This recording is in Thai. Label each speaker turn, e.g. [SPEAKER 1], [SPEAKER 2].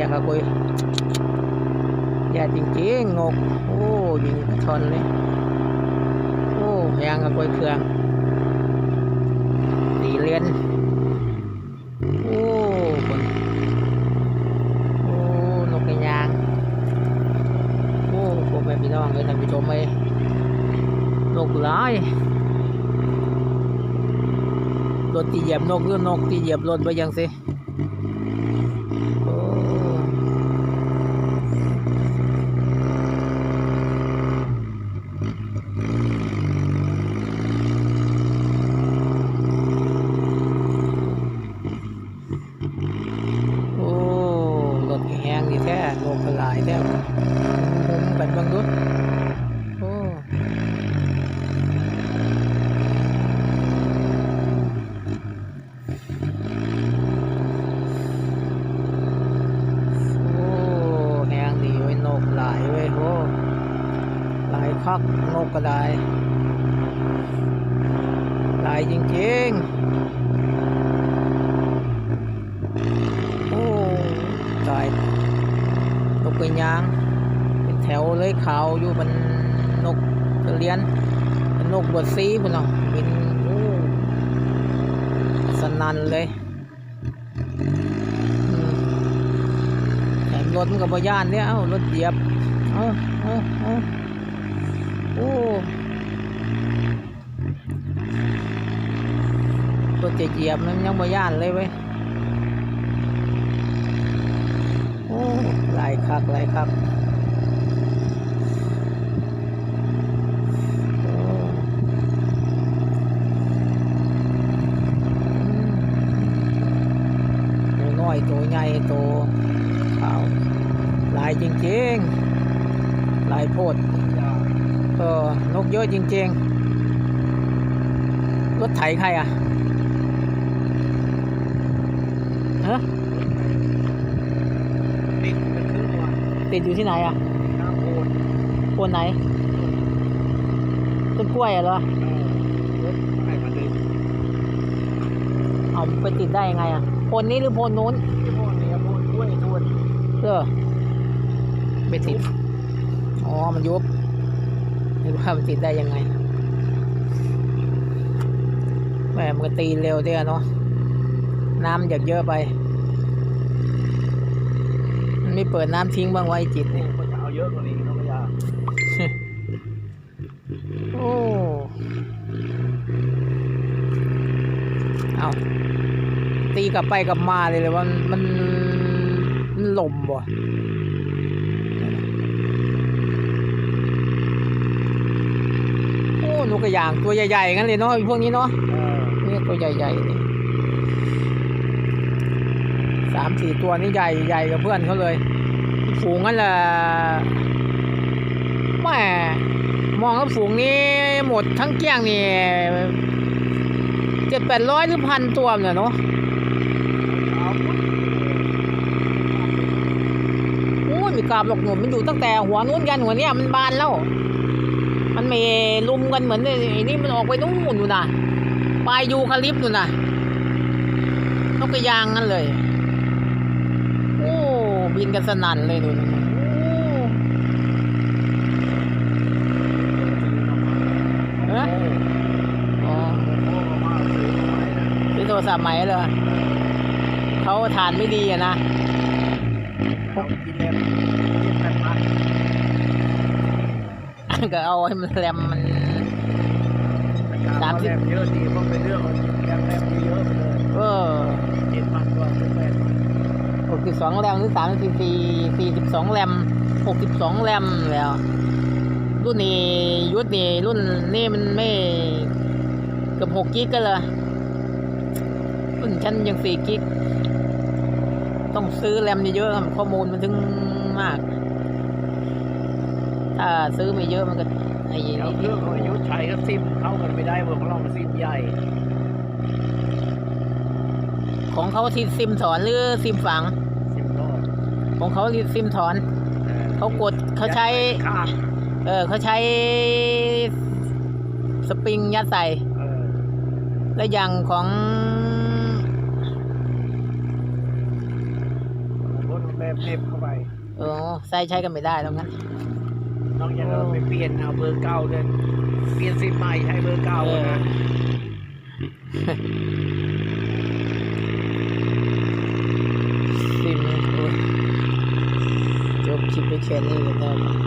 [SPEAKER 1] อยากกับกุยอย่จริงๆนกโอ้ยิงชนเลย โอ้ยางกับกุยเครื่องตีเลียน โอ้คนโอ้นกกระยาง โอ้ผมไปพี่น้องเลยท่านผู้ชมเลยนกหลายรถที่เหยียบนกหรือนกที่เหยียบรถไปยังสิโอ้โอ้รถแห้งนี่แท้นกก็หลายแท้มุมกันบางดุโอ้ โอ้แหงดีไว้ยนกหลายเว้ยโหหลาย คักนกก็ได้หลายจริงๆ โอ้ตายนกกระยาง เป็นแถวเลยขาวอยู่มันนกกระเลียนเป็นนกบวชซีพุ่นเนาะเป็นโอ้สนันเลยแถมรถมันกับบย่านเนี่ยเอ้ารถเหยียบ เอ้าเอ้าเอ้า อ้รถจะเหยียบมันยังบย่านเลยเว้ยโอ้หลายคักหลายคักตัวน้อยตัวใหญ่ตัวขาว หลายจริงๆ หลายโพด เออนกเยอะจริงๆ รถไถใครอะฮะ
[SPEAKER 2] ติดเป็นครึ่งวัน
[SPEAKER 1] ติดอยู่ที่ไหนอะ
[SPEAKER 2] น้ำโอน
[SPEAKER 1] โคนไหน ต้นกล้วยอะเหรอ
[SPEAKER 2] รถให้มาดึง
[SPEAKER 1] เอาไปติดได้ยังไงอะโคนนี้หรือโคนนู้น
[SPEAKER 2] ที่พ่อเนี่ยพ่อกล้วยทวน
[SPEAKER 1] เออไม่ติด อ๋อ มันยุบ ไม่รู้ว่ามันติดได้ยังไงแหมมันก็ตีเร็วเดียวเนาะน้ำอยากเยอะไป มันไม่เปิดน้ำทิ้งบ้างไวะไอ้จิตเนี่ย
[SPEAKER 2] ก็จะเอาเยอะกว่านี้น้องพยา
[SPEAKER 1] โอ้เอาตีกลับไปกลับมาเลยเลยว่ามันมันมันหล่มบ่โอ้ นกกระยางตัวใหญ่ๆงั้นเลยเนาะไอ้พวกนี้เนาะ
[SPEAKER 2] เออ
[SPEAKER 1] นี่ตัวใหญ่ๆนี่สามสี่ตัวนี่ใหญ่ใหญ่กับเพื่อนเขาเลยฝูงนั่นแหละแหม่มองแล้วฝูงนี้หมดทั้งเกลี้ยงนี่เจ็ดแปดร้อยหรือพันตัวเนี่ยเนาะ
[SPEAKER 2] เอาหมด
[SPEAKER 1] โอ้ยมีกราบหลอกหนุนมันอยู่ตั้งแต่หัวนู้นกันหัวเนี้ยมันบานแล้ว มันไม่ลุมกันเหมือนไอ้นี่มันออกไปนู่นอยู่นะปลายยูคาลิปอยู่นะนกกระยางนั่นเลย โอ้บินกันสนั่นเลยดูนะโอ้เอ๊ะอ๋อ
[SPEAKER 2] โอ้โหมาซื้อมาใหม่นะ
[SPEAKER 1] ซื้อโทรศัพท์ใหม่เลยเขาฐานไม่ดีอะนะา
[SPEAKER 2] กินเล็บกินแปดพัน
[SPEAKER 1] ก็เอาให้มันแรมมัน
[SPEAKER 2] สามสิบเยอะดีเพราะเป็นเรื่องของแกมแรมเยอะไปเลย
[SPEAKER 1] เออ
[SPEAKER 2] เจ็ดพันกว่าเป็นแปดพัน
[SPEAKER 1] หกสิบสองแรมหรือสามสิบสี่สี่สิบสองแรมหกสิบสองแรมแล้ว รุ่นนี้ยุทธนี่รุ่นนี่มันไม่เกือบหกกิกกันเลยรุ่นฉันยังสี่กิก ต้องซื้อแรมเยอะๆครับข้อมูลมันถึงมาก ถ้าซื้อไม่เยอะมันก็ไอ้
[SPEAKER 2] เดี๋ยว
[SPEAKER 1] นี่
[SPEAKER 2] เรื่องของอายุชัยก็ซิมเข้ากันไม่ได้เบอร์ของเรามันซิมใหญ่
[SPEAKER 1] ของเขาที่ซิมถอนหรือซิมฝัง
[SPEAKER 2] ซิมโลก
[SPEAKER 1] ของเขาที่ซิมถอน เขากดเขาใช้
[SPEAKER 2] ข้าง
[SPEAKER 1] เออเขาใช้สปริงยัดใส่
[SPEAKER 2] เออ
[SPEAKER 1] แล้วอย่างของ
[SPEAKER 2] บนแบแบบเน็บเข้าไป
[SPEAKER 1] โอ้ใส่ใช้กันไม่ได้แล้วงั้น
[SPEAKER 2] นอกจากเราไปเปลี่ยนเอาเบอร์เก่าเดินเปลี่ยนซิมใหม่ใช้เบอร์เก่า
[SPEAKER 1] เออ
[SPEAKER 2] นะ
[SPEAKER 1] ซิมโอ้ยจบคลิปไปแค่นี้ก็ได้